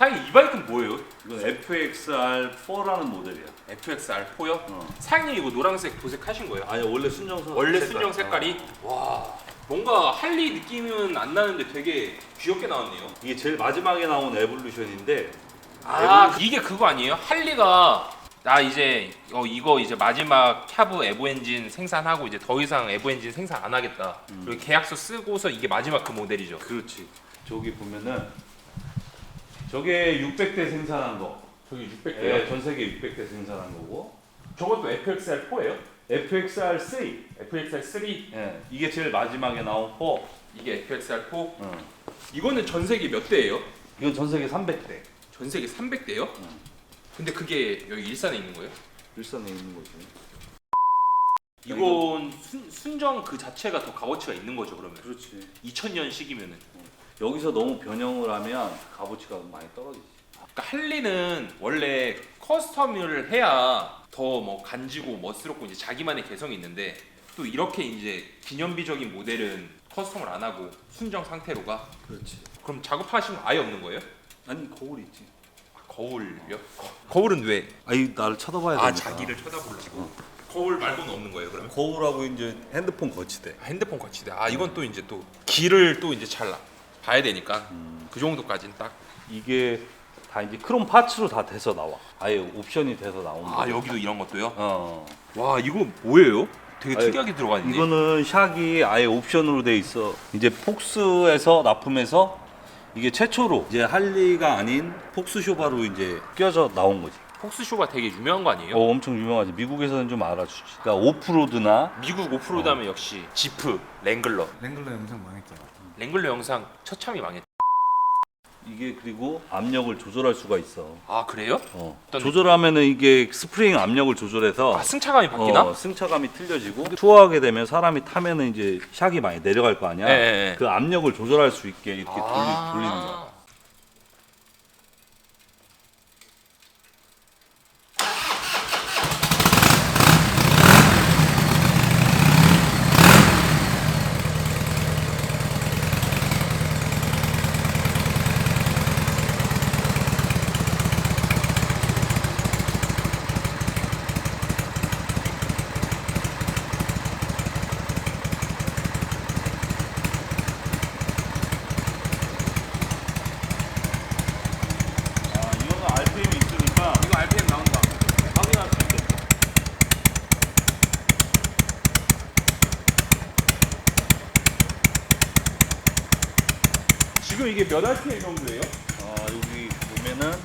사장님 이 바이크는 뭐예요? 이건 FXR4라는 모델이야. FXR4요? 어. 사장님 이거 노란색 도색하신 거예요? 아니 원래 순정 선 원래 색깔. 순정 색깔이? 와 뭔가 할리 느낌은 안 나는데 되게 귀엽게 나왔네요. 이게 제일 마지막에 나온 에볼루션인데 아 이게 그거 아니에요? 할리가 나 이제 어, 이거 이제 마지막 캬브 에보 엔진 생산하고 이제 더 이상 에보 엔진 생산 안 하겠다. 음. 그리고 계약서 쓰고서 이게 마지막 그 모델이죠. 그렇지. 저기 보면은 저게 600대 생산한 거. 저기 예, 전 세계 600대 생산한 거고. 저것도 FXR4예요? FXR3. FXR3 예, 이게 제일 마지막에 나온 4. 이게 FXR4 어. 이거는 전 세계 몇 대예요? 이건 전 세계 300대. 전 세계 300대요? 음. 근데 그게 여기 일산에 있는 거예요? 일산에 있는 거지. 이건 순, 순정 그 자체가 더 값어치가 있는 거죠 그러면 그렇지. 2000년 시기면은 여기서 너무 변형을 하면 값어치가 많이 떨어지지. 그러니까 할리는 원래 커스텀을 해야 더 뭐 간지고 멋스럽고 이제 자기만의 개성이 있는데 또 이렇게 이제 기념비적인 모델은 커스텀을 안 하고 순정 상태로 가 그렇지. 그럼 작업하시면 아예 없는 거예요? 아니 거울 있지. 아, 거울요? 거울은 왜? 아니 나를 쳐다봐야 아 되니까. 자기를 쳐다보려고 거울 말고는 없는 거예요 그러면? 거울하고 이제 핸드폰 거치대. 아, 핸드폰 거치대 아 이건 또 이제 또 길을 또 이제 잘 봐야 되니까 음. 그 정도까지는 딱 이게 다 이제 크롬 파츠로 다 돼서 나와. 아예 옵션이 돼서 나온 거. 아 여기도 이런 것도요? 어. 와 이거 뭐예요? 되게 아니, 특이하게 들어가 있네. 이거는 샥이 아예 옵션으로 돼 있어. 이제 폭스에서 납품해서 이게 최초로 이제 할리가 아닌 폭스 쇼바로 이제 껴져 나온 거지. 폭스쇼가 되게 유명한 거 아니에요? 어, 엄청 유명하지. 미국에서는 좀 알아주지. 그러니까 오프로드나 미국 오프로드 하면 역시 지프, 랭글러. 랭글러 영상 망했잖아. 랭글러 영상 처참히 망했. 이게 그리고 압력을 조절할 수가 있어. 아 그래요? 어. 어떤 조절하면은 이게 스프링 압력을 조절해서 아 승차감이 바뀌나? 어, 승차감이 틀려지고 투어하게 되면 사람이 타면은 이제 샥이 많이 내려갈 거 아니야. 예, 예, 예. 그 압력을 조절할 수 있게 이렇게 아. 돌리, 돌리는 거야. 아, 이거는 RPM이 있으니까 이거 RPM 나온다. 확인할 수 있겠다. 지금 이게 몇 RPM 정도예요? 아, 여기 보면은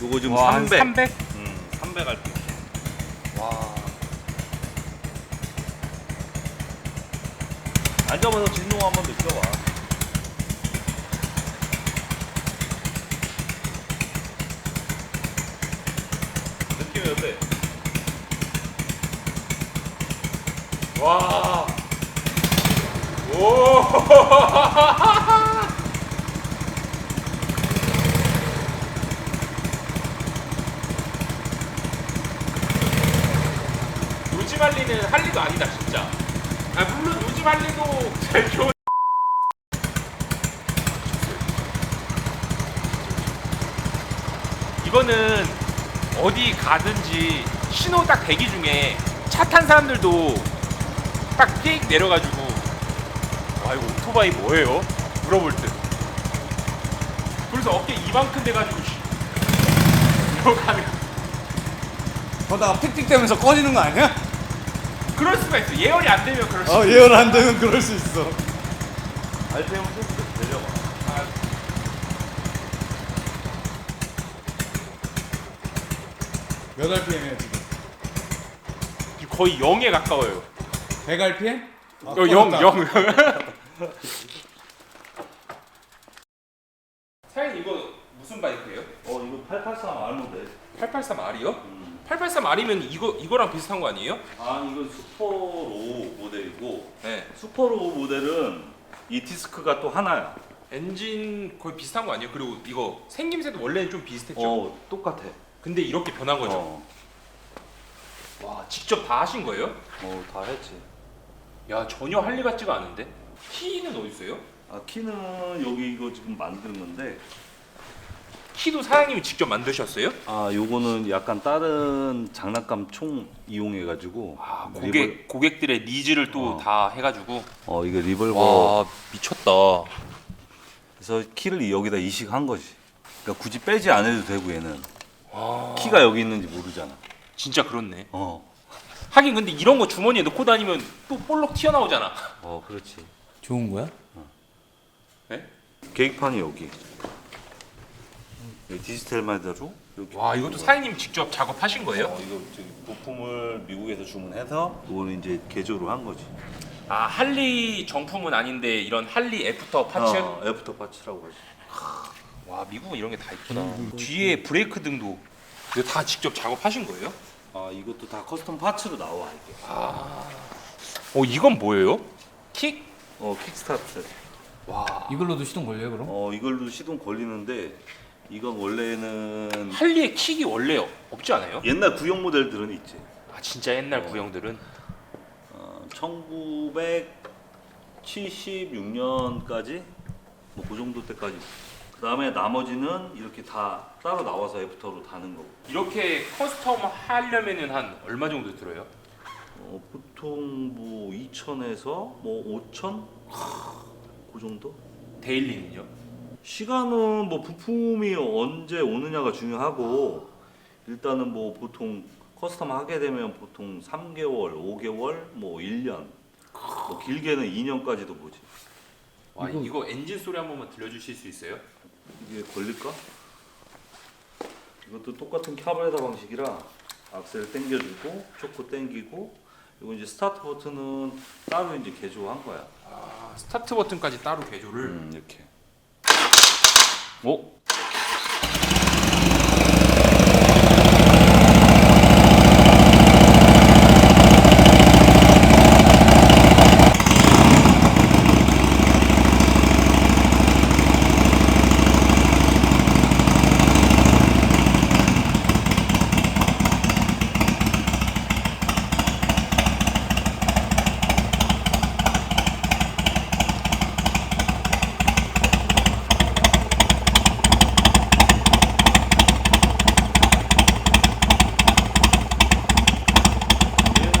요거 지금 300. 300. 음, 300 RPM. 와. 앉아봐서 진동 한번 느껴봐. 느낌이 어때? 와. 오. 노지말리는 할리도 아니다 진짜. 아 물론 노지말리도 제일 좋은. 이거는 어디 가든지 신호 딱 대기 중에 차 탄 사람들도 딱삑 내려가지고 와 이거 오토바이 뭐예요? 물어볼 듯. 그래서 어깨 이만큼 돼가지고 이러고 가는 거. 그러다가 픽픽대면서 꺼지는 거 아니야? 그럴 수가 있어. 예열이 안 되면 그럴 수. 어 예열 안 되면 그럴 수 있어. RPM을 좀 내려봐. 몇 RPM이야 지금? 있어. 거의 0에 가까워요. 100 RPM? 아, 어, 0, 꺼졌다. 0. 사장님 이거 무슨 바이크예요? 어, 이거 883 R 모델. 883R이요? 음. 883R이면 이거 이거랑 비슷한 거 아니에요? 아, 이건 슈퍼로 모델이고 네. 슈퍼로 모델은 이 디스크가 또 하나야. 엔진 거의 비슷한 거 아니에요? 그리고 이거 생김새도 원래는 좀 비슷했죠. 어, 똑같아. 근데 이렇게 변한 거죠. 어, 와 직접 다 하신 거예요? 어, 다 했지. 야 전혀 할리 같지가 않은데. 키는 어디 있어요? 아, 키는 여기 이거 지금 만드는 건데 키도 사장님이 직접 만드셨어요? 아 요거는 약간 다른 장난감 총 이용해 가지고 아, 고객 고객들의 니즈를 또 어. 다 해가지고 어 이거 리볼버 와 미쳤다. 그래서 키를 여기다 이식한 거지 그러니까 굳이 빼지 안 해도 되고 얘는 아, 키가 여기 있는지 모르잖아 진짜 그렇네. 어, 하긴 근데 이런 거 주머니에 넣고 다니면 또 볼록 튀어나오잖아. 어 그렇지 좋은 거야? 네? 계획판이 여기 여기 디지털 마이더로 여기 와 이것도 사장님 직접 작업하신 거예요? 어, 이거 저기 부품을 미국에서 주문해서 이거는 이제 개조를 한 거지 아 할리 정품은 아닌데 이런 할리 애프터 파츠? 어, 애프터 파츠라고 하지 와 미국은 이런 게 다 있구나. 뒤에 브레이크 등도 이거 다 직접 작업하신 거예요? 아 이것도 다 커스텀 파츠로 나와 이게 어 이건 뭐예요? 킥? 어 킥스타트 와 이걸로도 시동 걸려요 그럼? 어 이걸로 시동 걸리는데 이건 원래는 할리의 킥이 원래 없지 않아요? 옛날 구형 모델들은 있지. 아 진짜 옛날 구형들은? 어, 1976년까지? 뭐 그 정도 때까지. 그 다음에 나머지는 이렇게 다 따로 나와서 애프터로 다는 거고 이렇게 커스텀 하려면은 한 얼마 정도 들어요? 어, 보통 뭐 2천에서 뭐 5천? 그 정도? 데일리는요? 시간은 뭐 부품이 언제 오느냐가 중요하고 일단은 뭐 보통 커스텀 하게 되면 보통 3개월, 5개월, 뭐 1년, 뭐 길게는 2년까지도 보지. 와 이거, 엔진 소리 한 번만 들려주실 수 있어요? 이게 걸릴까? 이것도 똑같은 카브레다 방식이라 악셀 당겨주고 초크 당기고 이거 이제 스타트 버튼은 따로 이제 개조한 거야. 아 스타트 버튼까지 따로 개조를 음, 이렇게. 오? 얘는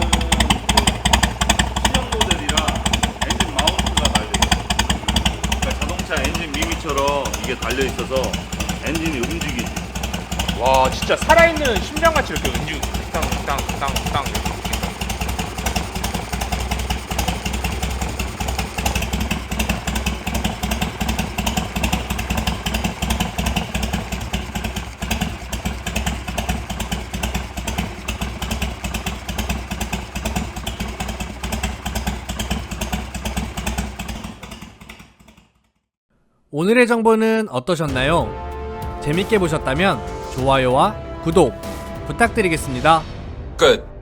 신형 모델이라 엔진 마운트가 달려 있어. 그러니까 자동차 엔진 미미처럼 이게 달려 있어서 엔진이 움직이지. 와 진짜 살아있는 심장같이 이렇게 은지 땅땅땅땅 오늘의 정보는 어떠셨나요? 재밌게 보셨다면 좋아요와 구독 부탁드리겠습니다. 끝